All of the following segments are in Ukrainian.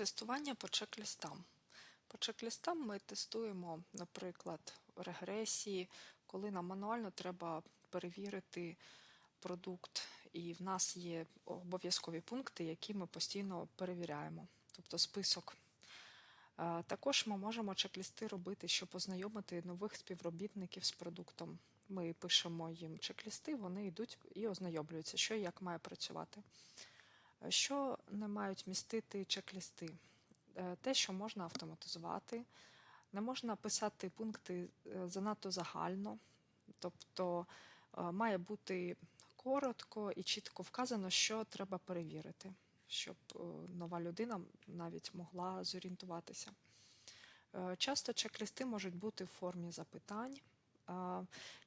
Тестування по чек-лістам. По чек-лістам ми тестуємо, наприклад, регресії, коли нам мануально треба перевірити продукт, і в нас є обов'язкові пункти, які ми постійно перевіряємо, тобто список. Е, Також ми можемо чек-лісти робити, щоб ознайомити нових співробітників з продуктом. Ми пишемо їм чек-лісти, вони йдуть і ознайомлюються, що і як має працювати. Що не мають містити чек-лісти? Е, Те, що можна автоматизувати, не можна писати пункти е, занадто загально, тобто е, має бути коротко і чітко вказано, що треба перевірити, щоб нова людина навіть могла зорієнтуватися. Часто чек-лісти можуть бути в формі запитань.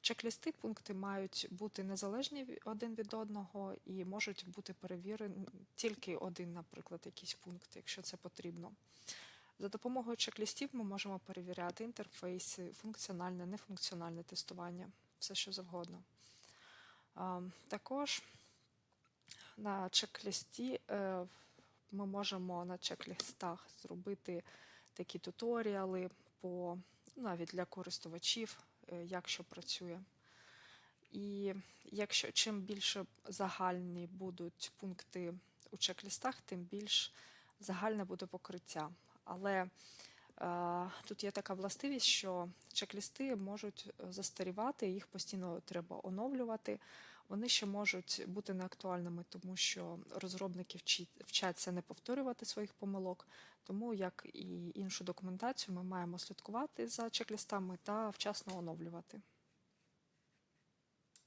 Чек-лісти, пункти мають бути незалежні один від одного і можуть бути перевірені тільки один, наприклад, якийсь пункт, якщо це потрібно. За допомогою чек-лістів ми можемо перевіряти інтерфейси, функціональне, нефункціональне тестування, все що завгодно. Також на чек-лісті е, ми можемо на чек-лістах зробити такі туторіали по ну, навіть для користувачів, як що працює. І якщо чим більше загальні будуть пункти у чек-лістах, тим більш загальне буде покриття. Але е, тут є така властивість, що чек-лісти можуть застарівати, їх постійно треба оновлювати. Вони ще можуть бути неактуальними, тому що розробники вчаться не повторювати своїх помилок. Тому, як і іншу документацію, ми маємо слідкувати за чек-лістами та вчасно оновлювати.